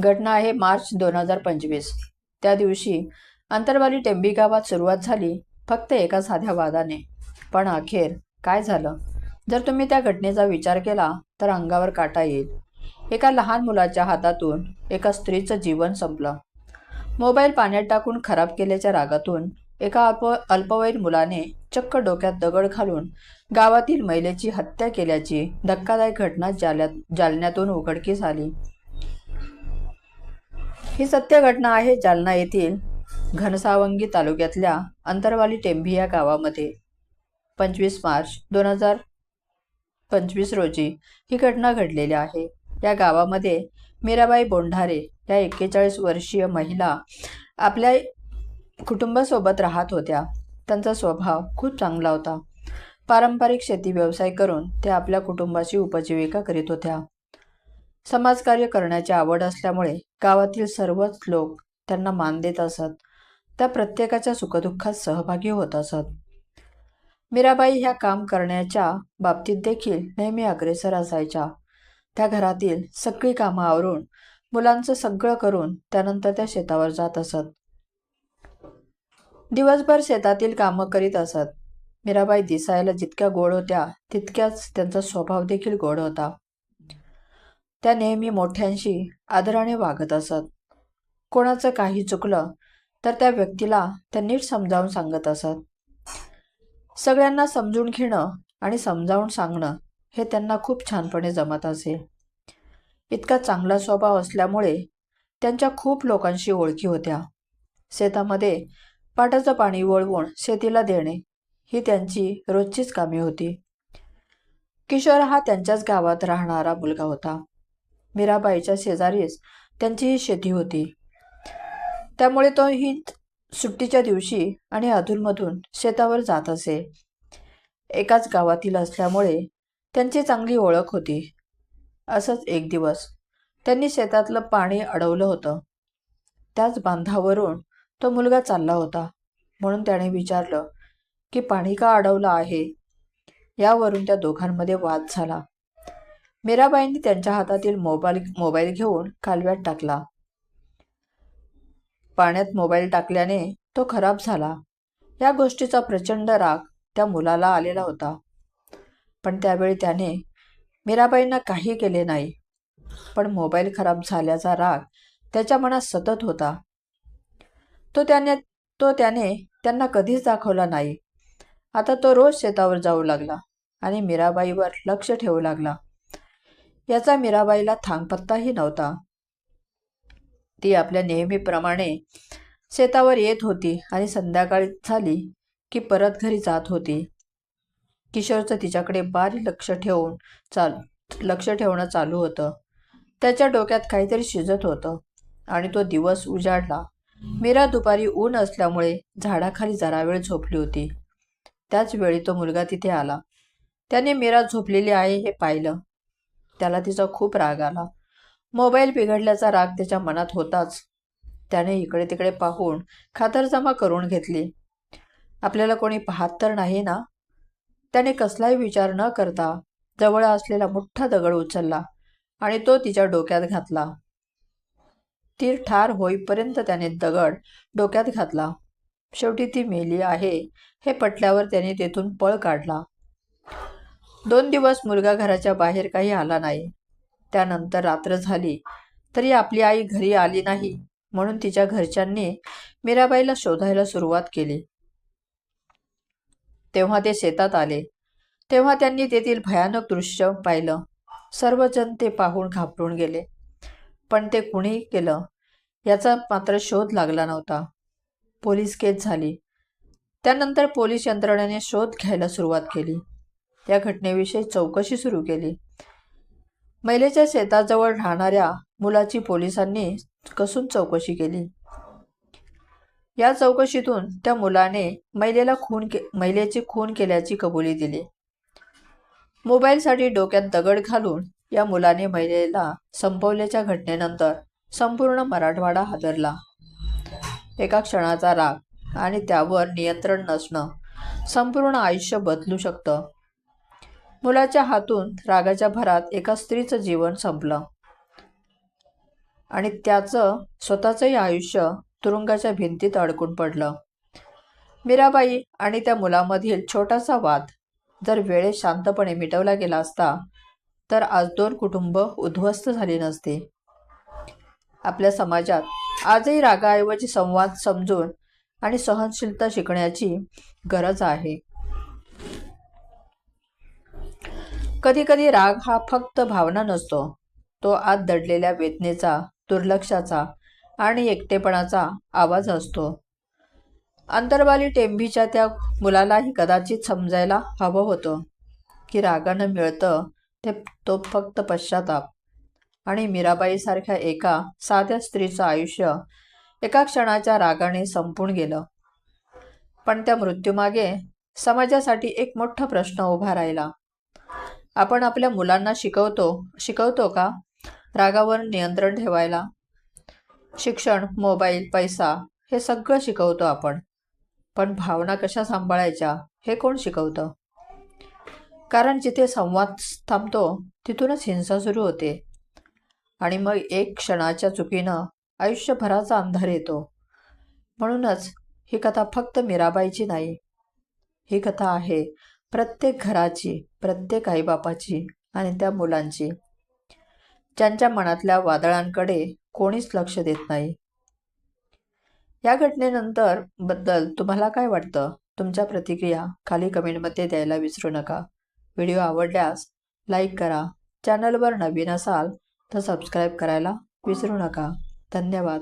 घटना आहे मार्च दोन हजार पंचवीस. त्या दिवशी अंतरवाली टेंबी गावात सुरुवात झाली फक्त एका साध्या वादाने. पण अखेर काय झालं? जर तुम्ही त्या घटनेचा विचार केला तर अंगावर काटा येईल. एका लहान मुलाच्या हातातून एका स्त्रीचं जीवन संपलं. मोबाईल पाण्यात टाकून खराब केल्याच्या रागातून एका अल्प अल्पवयीन मुलाने चक्क डोक्यात दगड घालून गावातील महिलेची हत्या केल्याची धक्कादायक घटना जाल्यात जालन्यातून उघडकीस आली. ही सत्य घटना आहे जालना येथील घनसावंगी तालुक्यातल्या अंतरवाली टेंभी या गावामध्ये. पंचवीस मार्च दोन हजार पंचवीस रोजी ही घटना घडलेली आहे. या गावामध्ये मीराबाई बोंढारे या एक्केचाळीस वर्षीय महिला आपल्या कुटुंबासोबत राहत होत्या. त्यांचा स्वभाव खूप चांगला होता. पारंपरिक शेती व्यवसाय करून त्या आपल्या कुटुंबाची उपजीविका करीत होत्या. समाजकार्य करण्याची आवड असल्यामुळे गावातील सर्वच लोक त्यांना मान देत असत. त्या प्रत्येकाच्या सुखदुःखात सहभागी होत असत. मीराबाई ह्या काम करण्याच्या बाबतीत देखील नेहमी अग्रेसर असायच्या. त्या घरातील सगळी कामं आवरून मुलांचं सगळं करून त्यानंतर त्या शेतावर जात असत. दिवसभर शेतातील कामं करीत असत. मीराबाई दिसायला जितक्या गोड होत्या तितक्याच त्यांचा स्वभाव देखील गोड होता. त्या नेहमी मोठ्यांशी आदराने वागत असत. कोणाचं काही चुकलं तर त्या व्यक्तीला त्या नीट समजावून सांगत असत. सगळ्यांना समजून घेणं आणि समजावून सांगणं हे त्यांना खूप छानपणे जमत असे. इतका चांगला स्वभाव असल्यामुळे त्यांच्या खूप लोकांशी ओळखी होत्या. शेतामध्ये पाटाचं पाणी वळवून शेतीला देणे ही त्यांची रोजचीच कामे होती. किशोर हा त्यांच्याच गावात राहणारा मुलगा होता. मीराबाईच्या शेजारीच त्यांची ही शेती होती. त्यामुळे तो ही सुट्टीच्या दिवशी आणि अधूनमधून शेतावर जात असे. एकाच गावातील असल्यामुळे त्यांची चांगली ओळख होती. असंच एक दिवस त्यांनी शेतातलं पाणी अडवलं होतं. त्याच बांधावरून तो मुलगा चालला होता. म्हणून त्याने विचारलं की पाणी का अडवलं आहे? यावरून त्या दोघांमध्ये वाद झाला. मीराबाईंनी त्यांच्या हातातील मोबाईल मोबाईल घेऊन कालव्यात टाकला. पाण्यात मोबाईल टाकल्याने तो खराब झाला. या गोष्टीचा प्रचंड राग त्या मुलाला आलेला होता. पण त्यावेळी त्याने मीराबाईंना काही केले नाही. पण मोबाईल खराब झाल्याचा राग त्याच्या मनात सतत होता. तो त्याने तो त्याने त्यांना कधीच दाखवला नाही. आता तो रोज शेतावर जाऊ लागला आणि मीराबाईवर लक्ष ठेवू लागला. याचा मीराबाईला थांगपत्ताही नव्हता. ती आपल्या नेहमीप्रमाणे शेतावर येत होती आणि संध्याकाळी झाली की परत घरी जात होती. किशोरचं तिच्याकडे बारी लक्ष ठेवून चाल लक्ष ठेवणं चालू होतं. त्याच्या डोक्यात काहीतरी शिजत होतं आणि तो दिवस उजाडला. मीरा दुपारी ऊन असल्यामुळे झाडाखाली जरा वेळ झोपली होती. त्याच वेळी तो मुलगा तिथे आला. त्याने मीरा झोपलेली आहे हे पाहिलं. त्याला तिचा खूप राग आला. मोबाईल बिघडल्याचा राग त्याच्या मनात होताच. त्याने इकडे तिकडे पाहून खातरजमा करून घेतली. आपल्याला कोणी पाहत तर नाही ना? त्याने कसलाही विचार न करता जवळ असलेला मोठा दगड उचलला आणि तो तिच्या डोक्यात घातला. तीर ठार होईपर्यंत त्याने दगड डोक्यात घातला. शेवटी ती मेली आहे. हे पटल्यावर त्याने तेथून पळ काढला. दोन दिवस मुलगा घराच्या बाहेर काही आला नाही. त्यानंतर रात्र झाली. तरी आपली आई घरी आली नाही म्हणून तिच्या घरच्यांनी मीराबाईला शोधायला सुरुवात केली. तेव्हा ते शेतात आले. तेव्हा त्यांनी तेथील भयानक दृश्य पाहिलं. सर्वजण ते पाहून घाबरून गेले. पण ते कुणीही केलं याचा मात्र शोध लागला नव्हता. पोलीस केस झाली. त्यानंतर पोलीस यंत्रणेने शोध घ्यायला सुरुवात केली. या घटनेविषयी चौकशी सुरू केली. महिलेच्या शेताजवळ राहणाऱ्या मुलाची पोलिसांनी कसून चौकशी केली. या चौकशीतून त्या मुलाने महिलेला खून के महिलेची खून केल्याची कबुली दिली. मोबाईलसाठी डोक्यात दगड घालून या मुलाने महिलेला संपवल्याच्या घटनेनंतर संपूर्ण मराठवाडा हादरला. एका क्षणाचा राग आणि त्यावर नियंत्रण नसणं संपूर्ण आयुष्य बदलू शकतं. मुलाच्या हातून रागाच्या भरात एका स्त्रीचं जीवन संपलं. आणि त्याचं स्वतःचंही आयुष्य तुरुंगाच्या भिंतीत अडकून पडलं. मीराबाई आणि त्या मुलामधील छोटासा वाद जर वेळेत शांतपणे मिटवला गेला असता तर आज दोन कुटुंब उद्ध्वस्त झाली नसती. आपल्या समाजात आजही रागाऐवजी संवाद समजून आणि सहनशीलता शिकण्याची गरज आहे. कधी कधी राग हा फक्त भावना नसतो. तो आत दडलेल्या वेदनेचा दुर्लक्षाचा आणि एकटेपणाचा आवाज असतो. अंतरबाली टेंभीच्या त्या मुलालाही कदाचित समजायला हवं होतं की रागानं मिळतं ते तो फक्त पश्चाताप. आणि मीराबाईसारख्या एका साध्या स्त्रीचं आयुष्य एका क्षणाच्या रागाने संपून गेलं. पण त्या मृत्यूमागे समाजासाठी एक मोठा प्रश्न उभा राहिला. आपण आपल्या मुलांना शिकवतो शिकवतो का? रागावर नियंत्रण ठेवायला. शिक्षण मोबाईल पैसा हे सगळं शिकवतो आपण. पण भावना कशा सांभाळायच्या हे कोण शिकवतं? कारण जिथे संवाद थांबतो तिथूनच हिंसा सुरू होते. आणि मग एक क्षणाच्या चुकीनं आयुष्यभराचा अंधार येतो. म्हणूनच ही कथा फक्त मीराबाईची नाही. ही कथा आहे प्रत्येक घराची प्रत्येक आईबापाची आणि त्या मुलांची. ज्यांच्या मनातल्या वादळांकडे कोणीच लक्ष देत नाही. या घटनेनंतरबद्दल तुम्हाला काय वाटतं? तुमच्या प्रतिक्रिया खाली कमेंटमध्ये द्यायला विसरू नका. व्हिडिओ आवडल्यास लाईक करा. चॅनलवर नवीन असाल तर सबस्क्राईब करायला विसरू नका. धन्यवाद.